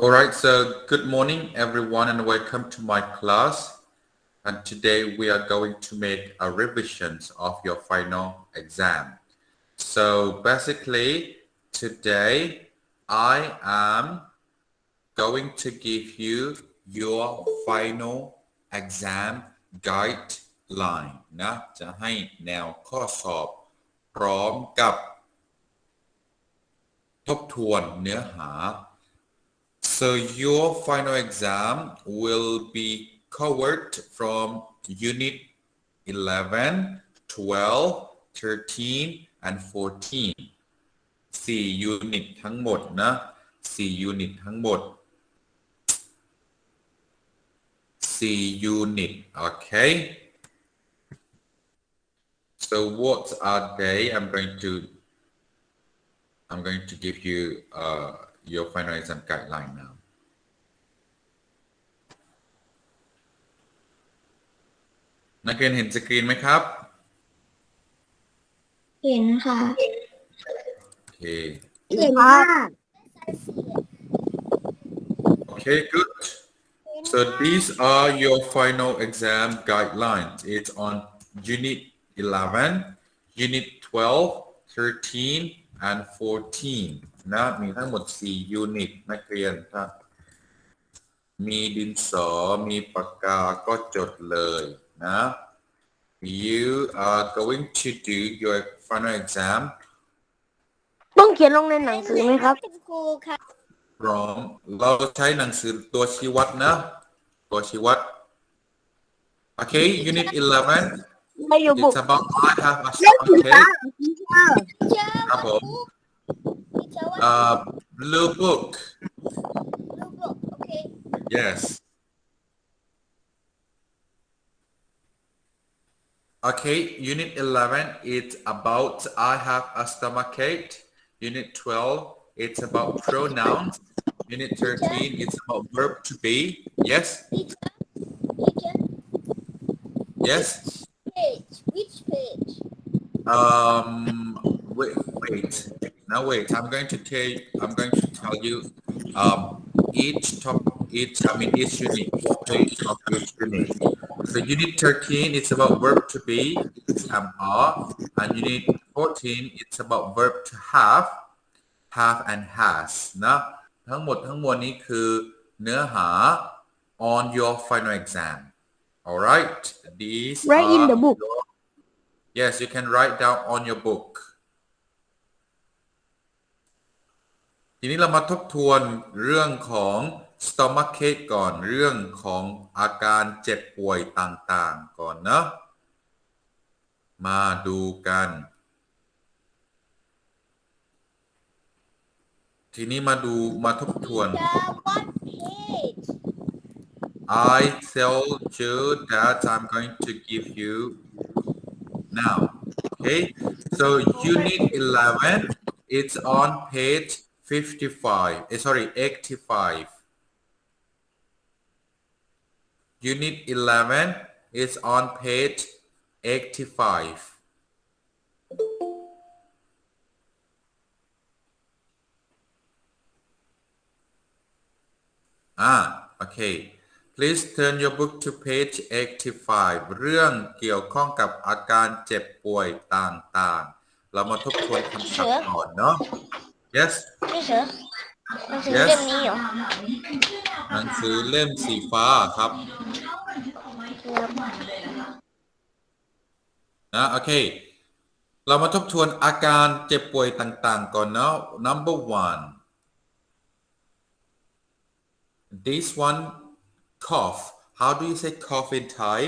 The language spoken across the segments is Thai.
All right, so good morning everyone and welcome to my class. And today we are going to make a revisions of your final exam. So basically today I am going to give you your final exam guideline นะ จะให้แนวข้อสอบพร้อมกับ ทบทวนเนื้อหา So your final exam will be covered from unit 11, 12, 13 and 14 4 unit ทั้งหมดนะ 4 unit ทั้งหมด 4 unit okay so what are they I'm going to I'm going to give you uh, your final exam guideline now. นักเรียนเห็นสกรีนไหมครับ เห็นค่ะ โอเค เห็นค่ะ Okay, good. So these are your final exam guidelines. It's on Unit 11, Unit 12, 13, and 14 นะมีทั้งหมด4 unit นักเรียนถ้ามีดินสอ มีปากกา ก็จดเลยนะ You are going to do your final exam ต้องเขียนลงในหนังสือไหมครับคุณครูค่ะพร้อมเราใช้หนังสือตัวชี้วัดนะ ตัวชี้วัด Okay Unit 11 ไม่อยู่บุก It's about I have a okay เจ้าครับผมพี่เจ้าว่า Uh, blue book. Blue book, okay. Yes. Okay, unit 11, it's about I have a stomachache. Unit 12, it's about pronouns. Unit 13, it's about verb to be. Yes? Yes? Which page? Which page? Um, wait, wait. Now wait. I'm going to tell. I'm going to tell you. Um, each top, each. I mean, each unit, page of each unit. So unit 13, it's about verb to be, am are, and unit 14, it's about verb to have, have and has นะ ทั้งหมดทั้งมวลนี้คือเนื้อหา on your final exam. Alright, these Right in are the book. your- Yes, you can write down on your book. ทีนี้เรามาทบทวนเรื่องของ stomachache ก่อนเรื่องของอาการเจ็บป่วยต่างๆ ก่อนเนาะมาดูกัน ทีนี้มาดูมาทบทวน I tell you that I'm going to give you now. Okay, so unit 11, it's on page 55. eh, sorry, 85. Unit 11 is on page 85. Ah, okay. Please turn your book to page 85 เรื่องเกี่ยวข้องกับอาการเจ็บป่วยต่างๆ เรามาทบทวนคำศัพท์ก่อนเนาะ Yes พี่เสือหนังสือเล่มนี้เหรอหนังสือเล่มสีฟ้าครับ นะโอเค เรามาทบทวนอาการเจ็บป่วยต่างๆ ก่อนเนาะ number one this one cough how do you say cough in Thai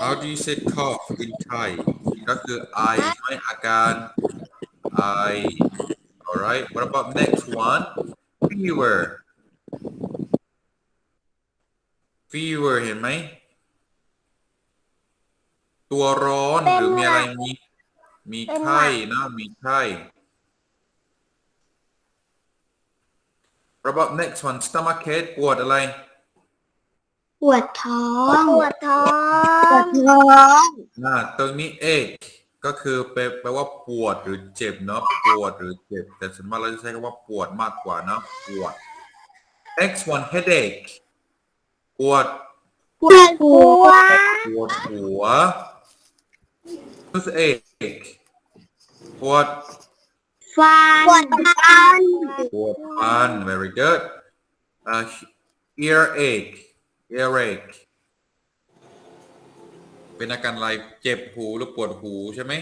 how do you say cough in Thai ก็คือ I ใช่ไหมอาการ I alright what about next one fever fever เห็นไหม ตัวร้อนหรือมีอะไรมี มีไข้นะมีไข้ What about next one stomachache ปวดอะไร ปวดท้อง ปวดท้อปวงดท้องอ่าตรงนี้ ache ก็คือแปลแปลว่าปวดหรือเจ็บเนาะปวดหรือเจ็บ แต่ส่วนมากเราจะใช้คำว่าปวดมากกว่าเนาะปวด next one headache ปวดปวดหัว ปวดหัว toothache ปวดฟัน ปวดฟัน ปวดฟัน very good uh, earache earache เป็นอาการอะไรเจ็บหูหรือปวดหูใช่ไหม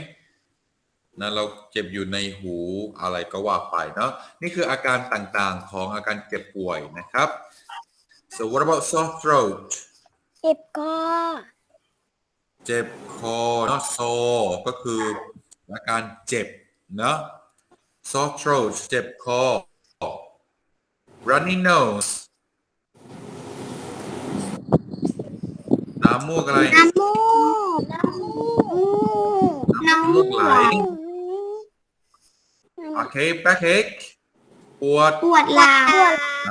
นะเราเจ็บอยู่ในหูอะไรก็ว่าไปเนาะนี่คืออาการต่างๆของอาการเจ็บป่วยนะครับ so what about sore throat เจ็บคอเจ็บคอเนาะ sore ก็คืออาการเจ็บเนาะ sore throat เจ็บคอ runny nose น้ำมูกอะไร น้ำมูกน้ำมูกน้ำมูกไหล โอเค backache ปวดปวดหลัง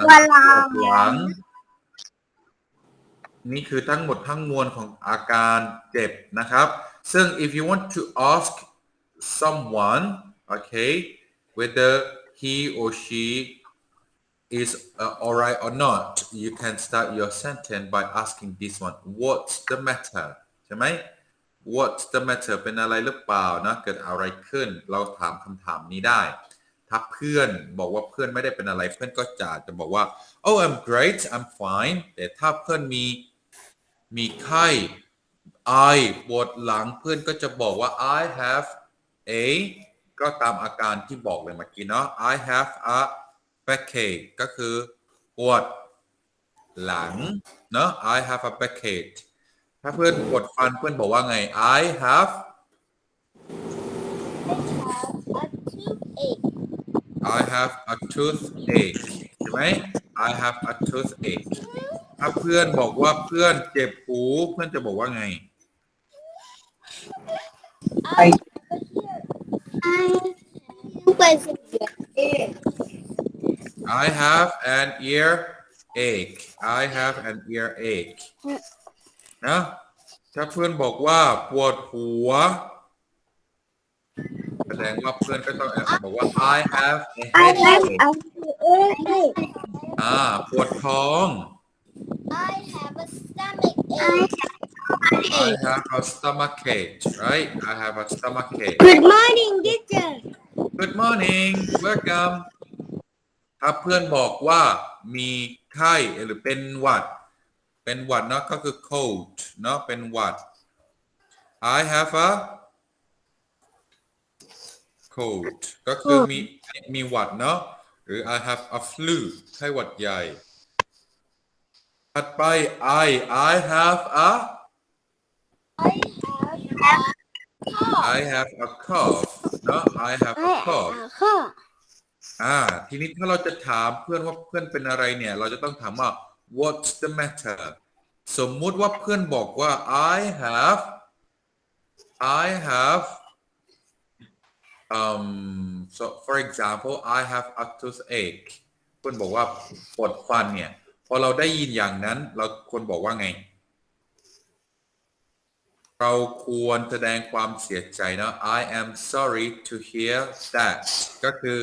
ปวดหลังหลัง นี่คือทั้งหมดทั้งมวลของอาการเจ็บนะครับ ซึ่ง if you want to ask someone okay whether he or she is uh, alright or not you can start your sentence by asking this one what's the matter ใช่ไหม what's the matter เป็นอะไรหรือเปล่านะเกิดอะไรขึ้น เราถามคำถามนี้ได้ ถ้าเพื่อนบอกว่าเพื่อนไม่ได้เป็นอะไรเพื่อนก็จะจะบอกว่า oh I'm great I'm fine แต่ถ้าเพื่อนมีมีไข้ I ปวดหลังเพื่อนก็จะบอกว่า I have a ก็ตามอาการที่บอกเลยเมื่อกี้เนาะ I have a backache ก็คือปวดหลัง เนาะ I have a backache ถ้าเพื่อนปวดฟันเพื่อนบอกว่าไง I have I have a toothache ใช่ไหม I have a toothache ถ้าเพื่อนบอกว่าเพื่อนเจ็บหูเพื่อนจะบอกว่าไง I I have a ear เปิดเสียง I have an earache I have an earache นะ ถ้าเพื่อนบอกว่าปวดหัว แสดงว่าเพื่อนก็ต้องบอกว่า I have a ไอ้แม่ headache เอาเอ้ย อ่า ปวดท้อง I have a stomach ache I have a stomachache right I have a stomachache Good morning teacher Good morning welcome ถ้าเพื่อนบอกว่ามีไข้หรือเป็นหวัด เป็นหวัดเนาะก็คือ cold เนาะเป็นหวัด I have a cold ก็คือมีมีหวัดเนาะหรือ I have a flu ไข้หวัดใหญ่ถัดไป I I have a I have a cough I have a cough เนาะ I have a cough ข้ อ่า ทีนี้ถ้าเราจะถามเพื่อนว่าเพื่อนเป็นอะไรเนี่ย เราจะต้องถามว่า what's the matter สมมุติว่าเพื่อนบอกว่า I have I have um so for example I have a toothache เพื่อนบอกว่าปวดฟันเนี่ย พอเราได้ยินอย่างนั้น เราควรบอกว่าไง เราควรแสดงความเสียใจนะ I am sorry to hear that ก็คือ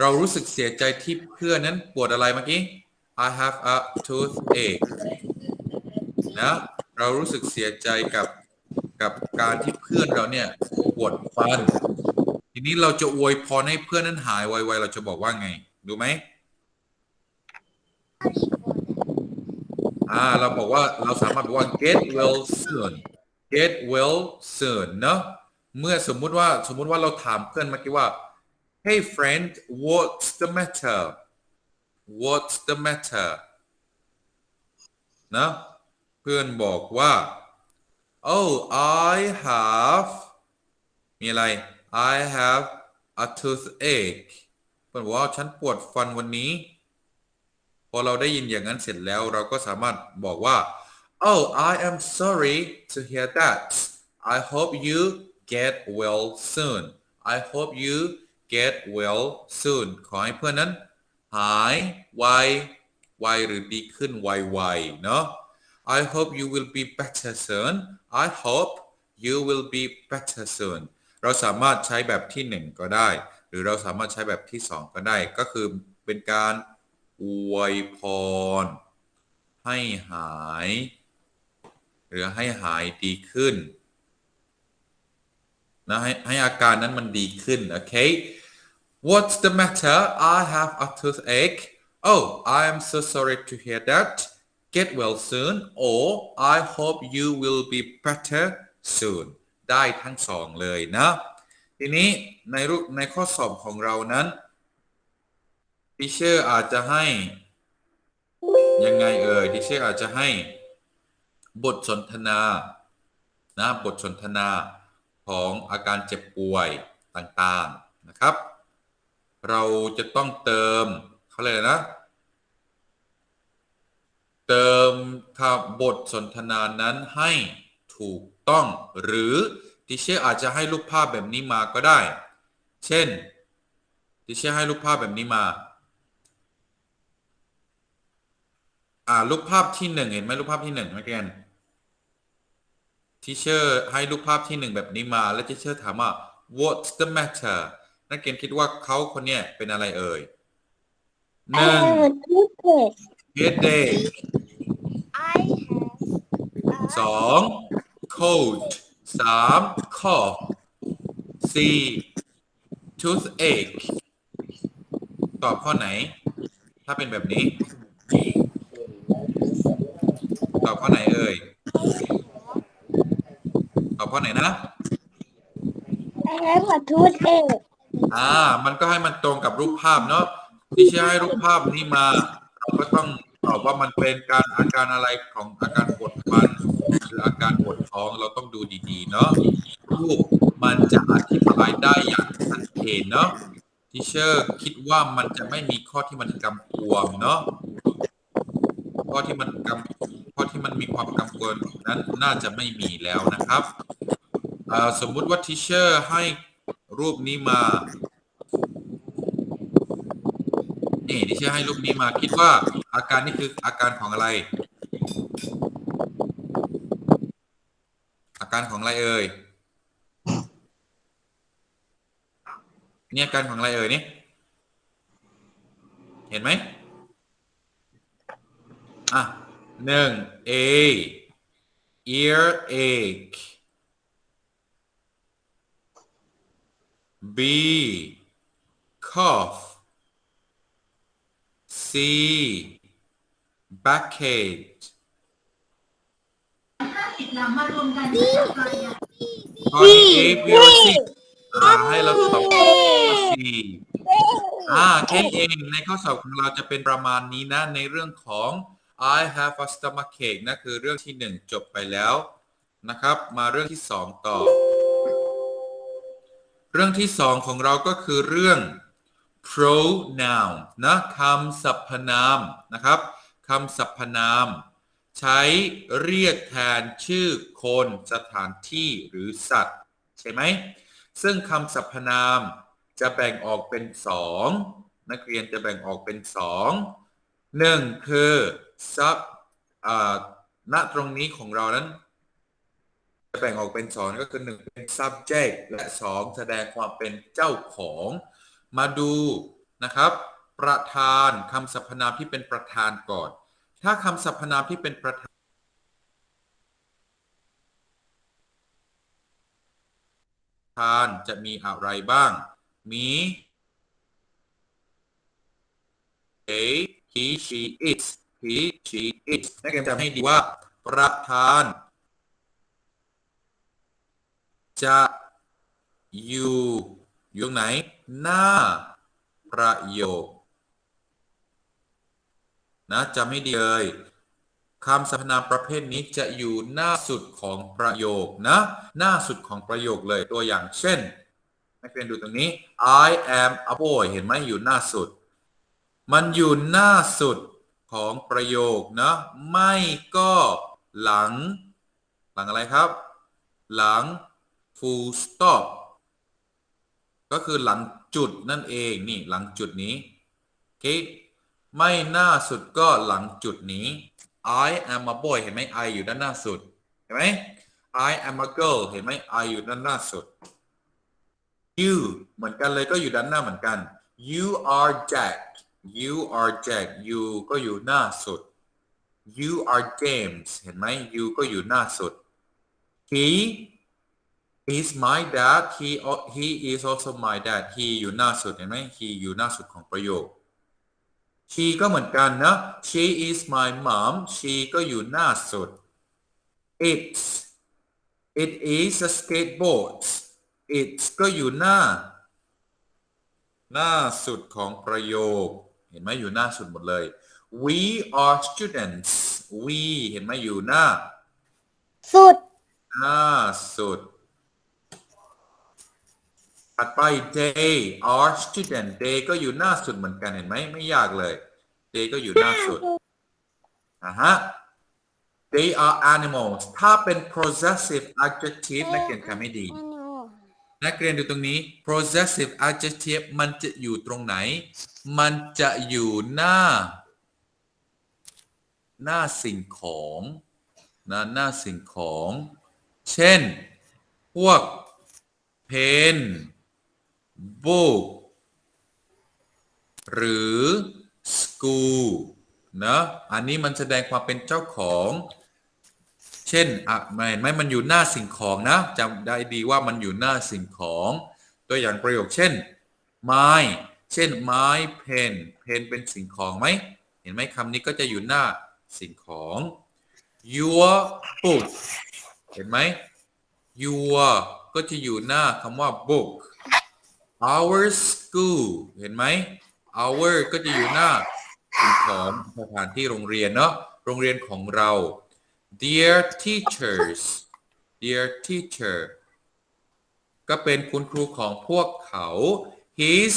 เรารู้สึกเสียใจที่เพื่อนนั้นปวดอะไรเมื่อกี้ I have a toothache นะเรารู้สึกเสียใจกับกับการที่เพื่อนเราเนี่ยปวดฟัน ทีนี้เราจะอวยพรให้เพื่อนนั้นหายไวๆเราจะบอกว่าไง ดูไหมอ่าเราบอกว่าเราสามารถบอกว่า get well soon get well soon เนอะเมื่อสมมุติว่าสมมุติว่าเราถามเพื่อนเมื่อกี้ว่า hey friend what's the matter what's the matter นะเพื่อนบอกว่า oh I have มีอะไร I have a toothache เพื่อนบอกว่าฉันปวดฟันวันนี้ พอเราได้ยินอย่างนั้นเสร็จแล้วเราก็สามารถบอกว่า oh I am sorry to hear that I hope you get well soon I hope you get well soon ขอให้เพื่อนนั้น หายไวไวหรือดีขึ้นไวๆเนาะ I hope you will be better soon I hope you will be better soon เราสามารถใช้แบบที่หนึ่งก็ได้ หรือเราสามารถใช้แบบที่สองก็ได้ ก็คือเป็นการอวยพร ให้หาย หรือให้หายดีขึ้น นะให้ให้อาการนั้นมันดีขึ้นโอเค What's the matter? I have a toothache. Oh, I am so sorry to hear that. Get well soon, or I hope you will be better soon. ได้ทั้งสองเลยนะ ทีนี้ในรูปในข้อสอบของเรานั้นทีเชอร์อาจจะให้ยังไงเอ่ยทีเชอร์อาจจะให้บทสนทนา นะ บทสนทนา ของอาการเจ็บป่วยต่างๆนะครับ เราจะต้องเติมเขาเลยกอะไรนะ เติมคำบทสนทนานั้นให้ถูกต้อง หรือทีเชอร์อาจจะให้รูปภาพแบบนี้มาก็ได้ เช่นทีเชอร์ให้รูปภาพแบบนี้มาอ่ารูปภาพที่หนึ่งเห็นไหมรูปภาพที่หนึ่งนักเรียน ทีเชอร์ให้รูปภาพที่หนึ่งแบบนี้มา แล้วทีเชอร์ถามว่า what's the matter นักเรียนคิดว่าเขาคนเนี้ยเป็นอะไรเอ่ยห I นึ่ง have a toothache headache I have สอง cold สาม cough สี่ toothache ตอบข้อไหน ถ้าเป็นแบบนี้ ตอบข้อไหนเอ่ย ตอบข้อไหนนะ I have a toothache อ่า มันก็ให้มันตรงกับรูปภาพเนาะที่ใช้ให้รูปภาพนี้มา เราก็ต้องตอบว่ามันเป็นการอาการอะไรของอาการปวดฟันหรืออาการปวดท้องเราต้องดูดีๆ เนาะรูปมันจะอธิบายได้อย่างชัดเจนเนาะทิเชอร์คิดว่ามันจะไม่มีข้อที่มันกำกวมเนาะข้อที่มันกำข้อที่มันมีความกำกวมนั้นน่าจะไม่มีแล้วนะครับอ่า สมมุติว่าทิเชอร์ให้รูปนี้มานี่ที่เชื่อให้รูปนี้มาคิดว่าอาการนี้คืออาการของอะไร อาการของอะไรเอ่ยนี่อาการของอะไรเอ่ยนี่เห็นไหมอะหนึ่ง A ear ache B cough C backache ข้อนี้ A piercing อ่าให้เราตอบข้อ C อ่าแค่นี้เองในข้อสอบของเราจะเป็นประมาณนี้นะ ในเรื่องของ I have a stomachache นะคือเรื่องที่หนึ่งจบไปแล้วนะครับ มาเรื่องที่สองต่อ เรื่องที่สองของเราก็คือเรื่อง pronoun นะคำสรรพนามนะครับคำสรรพนาม ใช้เรียกแทนชื่อคนสถานที่หรือสัตว์ ใช่ไหม ซึ่งคำสรรพนามจะแบ่งออกเป็นสองนักเรียนจะแบ่งออกเป็นสองหนึ่งคือ sub อ่าณตรงนี้ของเรานั้น แบ่งออกเป็นสองก็คือหนึ่งเป็น subject และสองแสดงความเป็นเจ้าของ มาดูนะครับ ประธานคำสรรพนามที่เป็นประธานก่อน ถ้าคำสรรพนามที่เป็นประธานจะมีอะไรบ้าง มี a he she it he she it นักเรียนจำให้ดีว่า ประธาน จะอยู่อยู่ไหน หน้า ประโยค นะจำให้ดีเลยคำสรรพนามประเภทนี้จะอยู่หน้าสุดของประโยคนะ หน้าสุดของประโยคเลยตัวอย่างเช่นนักเรียนดูตรงนี้ I am a boy เห็นไหมอยู่หน้าสุด มันอยู่หน้าสุดของประโยคนะ ไม่ก็หลัง หลังอะไรครับ หลัง full stop ก็คือหลังจุดนั่นเองนี่หลังจุดนี้โอเคไม่หน้าสุดก็หลังจุดนี้ I am a boy เห็นไหม I อยู่ด้านหน้าสุด เห็นไหม I am a girl เห็นไหม I อยู่ด้านหน้าสุด you เหมือนกันเลยก็อยู่ด้านหน้าเหมือนกัน you are Jack you are Jack you ก็อยู่หน้าสุด you are James เห็นไหม you ก็อยู่หน้าสุด he is my dad he al- he is also my dad he อยู่หน้าสุดเห็นไหม he อยู่หน้าสุดของประโยค she ก็เหมือนกันนะ she is my mom she ก็อยู่หน้าสุด it's it is a skateboard it's ก็อยู่หน้า หน้าสุดของประโยค เห็นไหมอยู่หน้าสุดหมดเลย we are students we เห็นไหมอยู่หน้า สุด หน้าสุด ถัดไป they are student they ก็อยู่หน้าสุดเหมือนกันเห็นไหมไม่ยากเลย they ก็อยู่หน้าสุดอะฮะ they are animals ถ้าเป็น possessive adjective นักเรียนทำให้ดี นักเรียนดูตรงนี้ possessive adjective มันจะอยู่ตรงไหน มันจะอยู่หน้า หน้าสิ่งของนะหน้าสิ่งของ เช่น พวก book หรือ school นะอันนี้มันแสดงความเป็นเจ้าของ เช่นอะไม่ไม่มันอยู่หน้าสิ่งของนะจำได้ดีว่ามันอยู่หน้าสิ่งของ ตัวอย่างประโยคเช่น my เช่น my pen pen เป็นสิ่งของไหม เห็นไหมคำนี้ก็จะอยู่หน้าสิ่งของ your book เห็นไหม your ก็จะอยู่หน้าคำว่า book our school เห็นไหม our ก็จะอยู่หน้าสิ่งของสถานที่โรงเรียนเนาะโรงเรียนของเรา dear teachers dear teacher ก็เป็นคุณครูของพวกเขา his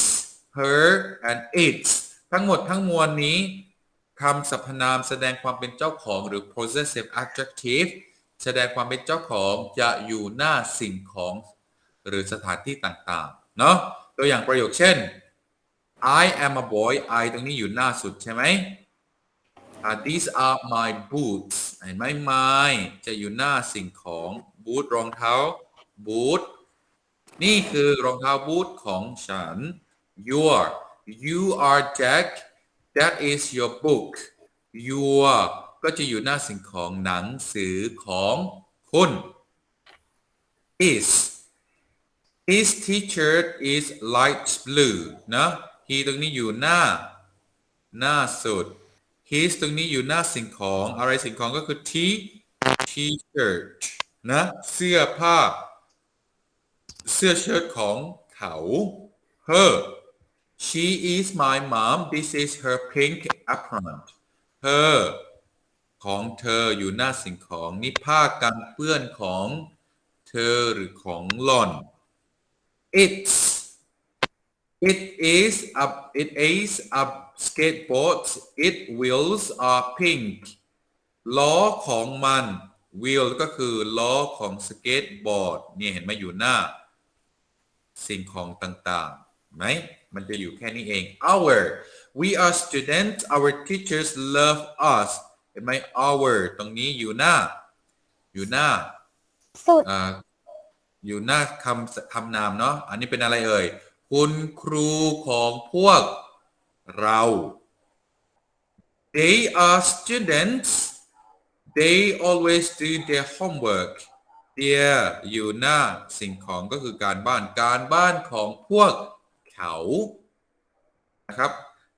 her and its ทั้งหมดทั้งมวลนี้คำสรรพนามแสดงความเป็นเจ้าของหรือ possessive adjective แสดงความเป็นเจ้าของจะอยู่หน้าสิ่งของหรือสถานที่ต่างๆ เนาะตัวอย่างประโยคเช่น I am a boy I ตรงนี้อยู่หน้าสุดใช่ไหมอ่า these are my boots เห็นไหม my จะอยู่หน้าสิ่งของ boot รองเท้า boot นี่คือรองเท้าบูทของฉัน your you are Jack that is your book your ก็จะอยู่หน้าสิ่งของหนังสือของคุณ is his t-shirt is light blue นะ he ตรงนี้อยู่หน้า หน้าสุด his ตรงนี้อยู่หน้าสิ่งของ อะไรสิ่งของก็คือ t t-shirt นะ เสื้อผ้า เสื้อเชิ้ตของเขา her she is my mom this is her pink apron her ของเธออยู่หน้าสิ่งของ นี่ผ้ากันเปื้อนของเธอหรือของหล่อน it's it is a it is a skateboard its wheels are pink ล้อของมัน wheel ก็คือล้อของสเก็ตบอร์ดเนี่ยเห็นไหมอยู่หน้า สิ่งของต่างๆเห็นไหมมันจะอยู่แค่นี้เอง our we are students our teachers love us เห็นไหม our ตรงนี้อยู่หน้า อยู่หน้าสุด อยู่หน้าคำคำนามเนาะอันนี้เป็นอะไรเอ่ย คุณครูของพวกเรา they are students they always do their homework there อยู่หน้าสิ่งของก็คือการบ้านการบ้านของพวกเขานะครับ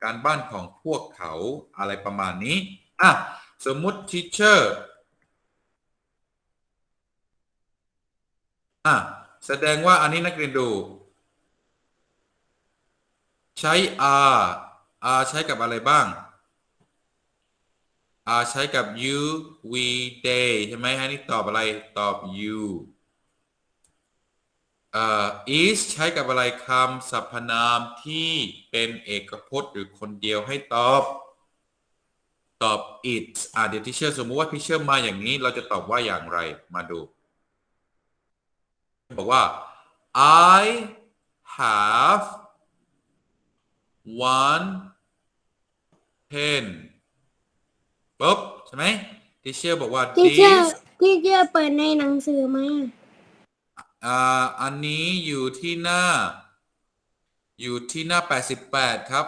การบ้านของพวกเขาอะไรประมาณนี้อะสมมุติ teacher อะแสดงว่าอันนี้นักเรียนดู ใช้ r r ใช้กับอะไรบ้าง r ใช้กับ you we they ใช่ไหมฮะนี่ตอบอะไรตอบ you เอ่อ is ใช้กับอะไรคำสรรพนามที่เป็นเอกพจน์หรือคนเดียวให้ตอบ ตอบ it อะเดี๋ยวที่เชื่อสมมุติว่าที่เชื่อมาอย่างนี้เราจะตอบว่าอย่างไรมาดู บอกว่า I have one pen ปุ๊บใช่ไหมที่เชื่อบอกว่า Teacher this ที่เจอเปิดในหนังสือไหมอ่าอันนี้อยู่ที่หน้า อยู่ที่หน้า 88 ครับ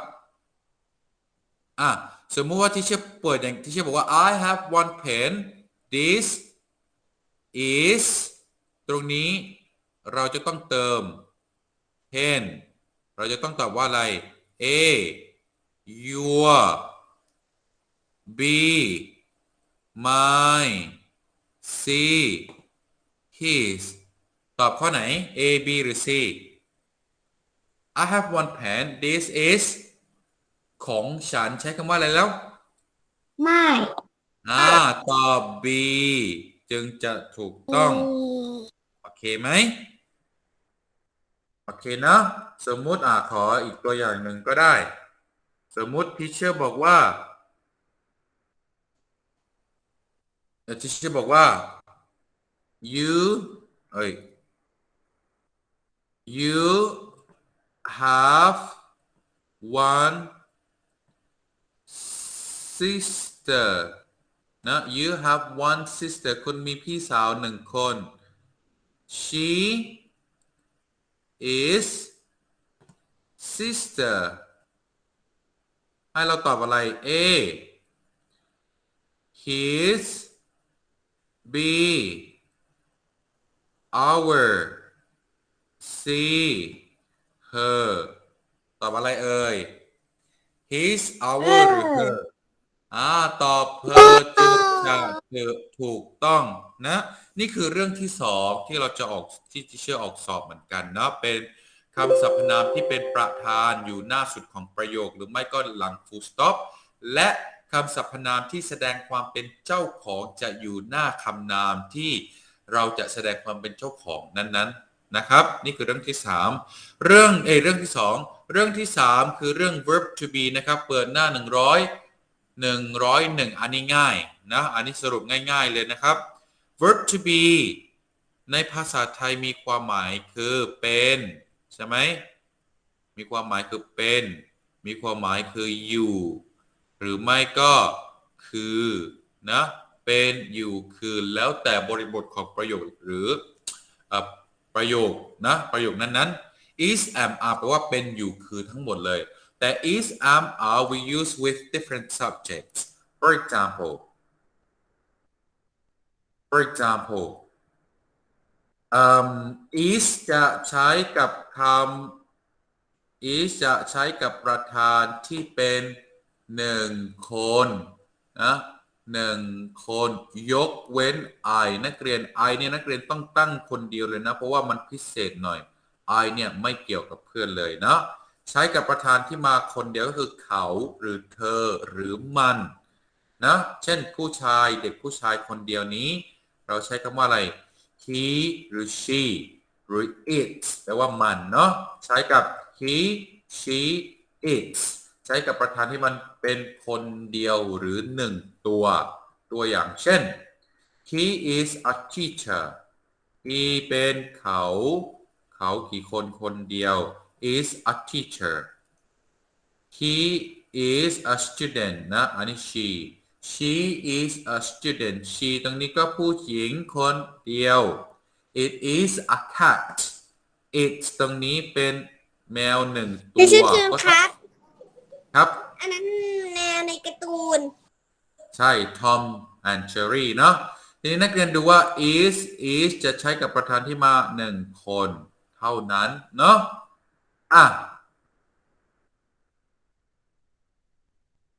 อะสมมุติว่าที่เชื่อเปิดอย่างที่เชื่อบอกว่า I have one pen this is ตรงนี้ เราจะต้องเติม pen เราจะต้องตอบว่าอะไร A your B my C his ตอบข้อไหน A B หรือ C I have one pen this is ของฉันใช้คำว่าอะไรแล้ว ไม่อ่าตอบ B จึงจะถูกต้อง โอเคไหม โอเคนะสมมุติอ่าขออีกตัวอย่างหนึ่งก็ได้ สมมุติทีเชอร์บอกว่าทีเชอร์บอกว่า you เอ้ย you have one sister นะ you have one sister คุณมีพี่สาวหนึ่งคน she is sister ให้เราตอบอะไร A his B our C her ตอบอะไรเอ่ย his our หรือ her อ่าตอบ her จึง จะถูกต้องนะ นี่คือเรื่องที่สองที่เราจะออกที่ที่เชื่อออกสอบเหมือนกันนะเป็นคำสรรพนามที่เป็นประธานอยู่หน้าสุดของประโยค หรือไม่ก็หลัง full stop และคำสรรพนามที่แสดงความเป็นเจ้าของจะอยู่หน้าคำนามที่เราจะแสดงความเป็นเจ้าของนั้นๆนะครับ นี่คือเรื่องที่สามเรื่องเอเรื่องที่สองเรื่องที่สามคือเรื่อง verb to be นะครับ เปิดหน้า 100 101 อันนี้ง่าย นะอันนี้สรุปง่ายๆเลยนะครับ verb to be ในภาษาไทยมีความหมายคือเป็น ใช่ไหมมีความหมายคือเป็น มีความหมายคืออยู่ หรือไม่ก็คือนะเป็นอยู่คือแล้วแต่บริบทของประโยคหรืออประโยคนะประโยคนั้นๆ is am are แปลว่าเป็นอยู่คือทั้งหมดเลย แต่ is am are we use with different subjects for example for example um, is จะใช้กับคำ is จะใช้กับประธานที่เป็นหนึ่งคนนะหนึ่งคนยกเว้น I นักเรียน I เนี่ยนักเรียนต้องตั้งคนเดียวเลยนะ เพราะว่ามันพิเศษหน่อย I เนี่ยไม่เกี่ยวกับเพื่อนเลยนะใช้กับประธานที่มาคนเดียวก็คือเขาหรือเธอหรือมันนะเช่นผู้ชายเด็กผู้ชายคนเดียวนี้ เราใช้คำว่าอะไร he หรือ she หรือ it แปลว่ามันเนาะใช้กับ he she it ใช้กับประธานที่มันเป็นคนเดียวหรือหนึ่งตัว ตัวอย่างเช่น he is a teacher he เป็นเขา เขากี่คนคนเดียว is a teacher he is a student นะอันนี้ she she is a student she ตรงนี้ก็ผู้หญิงคนเดียว it is a cat it ตรงนี้เป็นแมวหนึ่งตัวดิฉันคือครับ ครับ อันนั้นแนวในการ์ตูน ใช่ Tom and Jerry เนาะทีนี้นักเรียนดูว่า is is จะใช้กับประธานที่มาหนึ่งคน เท่านั้น เนาะอะ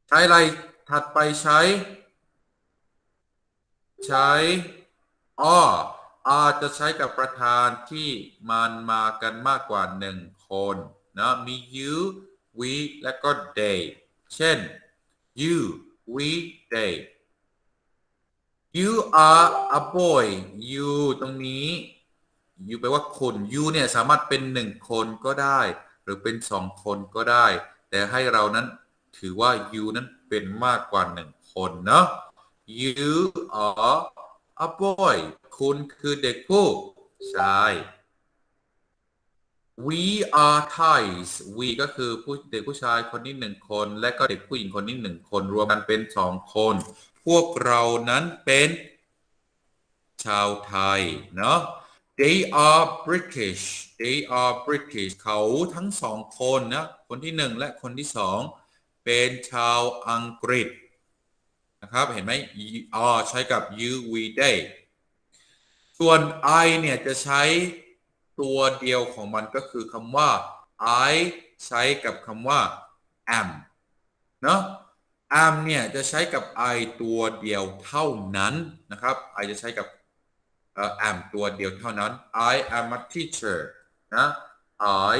ใช้อะไร ถัดไปใช้ ใช้ are are จะใช้กับประธานที่มันมากันมากกว่าหนึ่งคนนะมี you we และก็ they เช่น you we they you are a boy you ตรงนี้ you แปลว่าคุณ you เนี่ยสามารถเป็นหนึ่งคนก็ได้ หรือเป็นสองคนก็ได้ แต่ให้เรานั้นถือว่า you นั้น เป็นมากกว่าหนึ่งคนเนาะ you are a boy คุณคือเด็กผู้ชาย we are Thais we ก็คือผู้เด็กผู้ชายคนนี้หนึ่งคน และก็เด็กผู้หญิงคนนี้หนึ่งคน รวมกันเป็นสองคน พวกเรานั้นเป็นชาวไทย เนาะ they are British they are British เขาทั้งสองคนนะ คนที่หนึ่งและคนที่สอง เป็นชาวอังกฤษนะครับ เห็นไหม are ใช้กับ you we they ส่วน I เนี่ยจะใช้ตัวเดียวของมันก็คือคำว่า I ใช้กับคำว่า am เนาะ am เนี่ยจะใช้กับ I ตัวเดียวเท่านั้นนะครับ I จะใช้กับ am ตัวเดียวเท่านั้น I am a teacher นะ I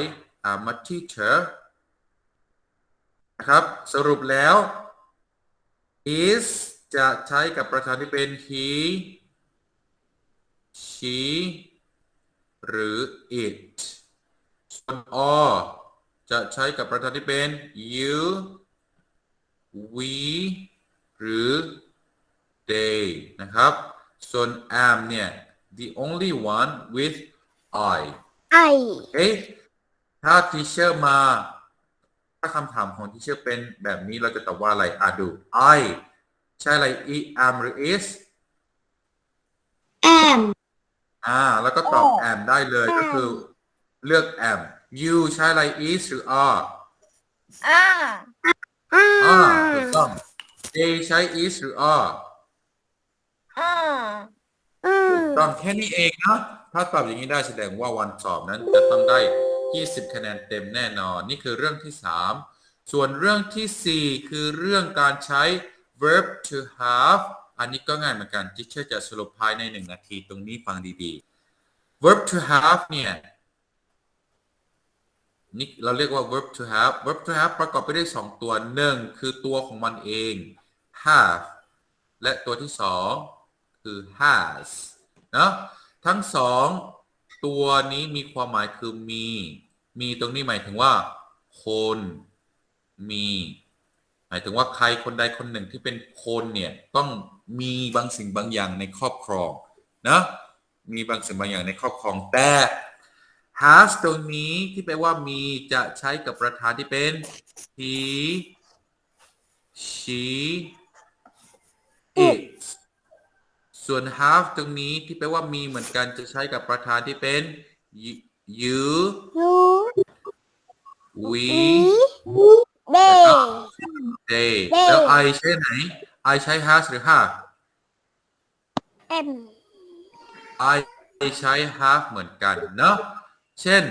am a teacher นะครับ สรุปแล้ว is จะใช้กับประธานที่เป็น he she หรือ it ส่วน or จะใช้กับประธานที่เป็น you we หรือ they นะครับ ส่วน am เนี่ย the only one with I ไอเอ๊ะถ้า teacher มา ถ้าคำถามของ teacher เป็นแบบนี้เราจะตอบว่าอะไรอะดู I ใช่อะไร e am หรือ is แอมอ่า แล้วก็ตอบ am ได้เลยก็คือ เลือก am you ใช้อะไร is หรือ are อ่าอ่าอ่าถูกต้อง they ใช้ is หรือ are อ่าอืมตอบแค่นี้เองนะถ้าตอบอย่างนี้ได้แสดงว่าวันสอบนั้นจะต้องได้ 20 คะแนนเต็มแน่นอน นี่คือเรื่องที่ 3 ส่วนเรื่องทีสี่ 4 คือเรื่องการใช้ verb to have อันนี้ก็ง่ายเหมือนกันที่เชื่อจะสรุปภายใน 1 นาทีตรงนี้ฟังดีๆ verb to have เนี่ยนี่เราเรียกว่า verb to have verb to have ประกอบไปด้วย2ตัวหนึ่งคือตัวของมันเอง have และตัวที่ 2 คือ has นะทั้งสอง ตัวนี้มีความหมายคือมี มีตรงนี้หมายถึงว่า คนมี หมายถึงว่าใครคนใดคนหนึ่งที่เป็นคนเนี่ยต้องมีบางสิ่งบางอย่างในครอบครองนะมีบางสิ่งบางอย่างในครอบครองแต่ has ตรงนี้ที่แปลว่ามีจะใช้กับประธานที่เป็น he she it ส่วน have ตรงนี้ที่แปลว่ามีเหมือนกันจะใช้กับประธานที่เป็น you ยู we เบ they เด้แล้ว I ใช้ไหน I ใช้ has หรือ have เอ็ม I ใช้ have เหมือนกันเนาะเช่น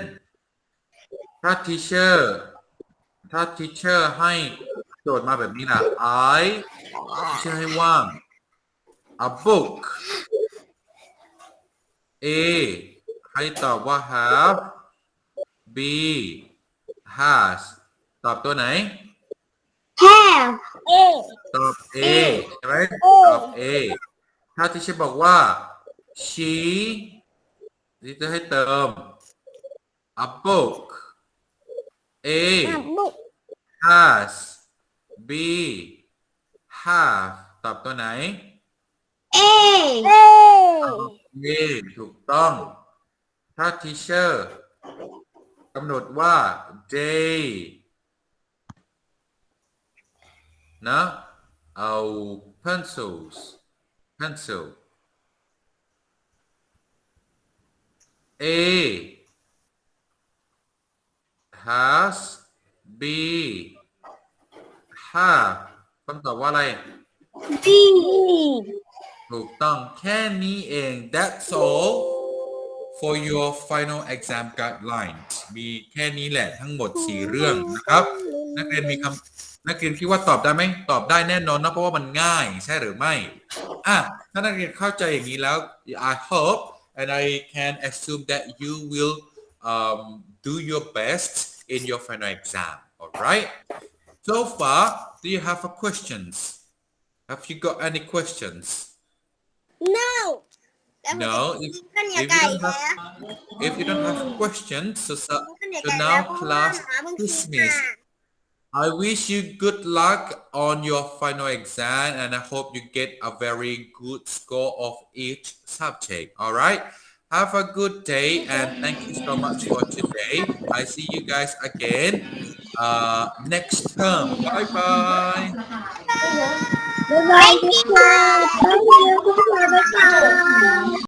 ถ้า teacher ถ้า teacher ให้โจทย์มาแบบนี้นะ I teacher ให้ว่าง a book A ให้ตอบว่า have B has ตอบตัวไหนแฮมเอตอบ A ใช่ไหมเอตอบ A ถ้าที่ฉันบอกว่า she ที่จะให้เติม a book A บุก has B have ตอบตัวไหน เอเอ A ถูกต้อง ถ้า teacher กำหนดว่า day นะเอา pencils pencil A has B have คำตอบว่าอะไรบี ถูกต้องแค่นี้เอง that's all for your final exam guidelines มีแค่นี้แหละทั้งหมด 4 เรื่องนะครับ นักเรียนมีคำนักเรียนคิดว่าตอบได้ไหมตอบได้แน่นอนนะเพราะว่ามันง่ายใช่หรือไม่อะถ้านักเรียนเข้าใจอย่างนี้แล้ว I hope and I can assume that you will um, do your best in your final exam alright so far do you have a questions have you got any questions no No, if, ข้าวเหนียว if ไก่ you don't แล้ว have if you don't have questions so, so, ข้าวเหนียว so ไก่แล้ว now เพราะว่า class หาบางที dismissed ค่ะ I wish you good luck on your final exam and I hope you get a very good score of each subject. All right. Have a good day and thank you so much for today. I see you guys again uh, next term. Bye bye. บ๊ายบายค่ะ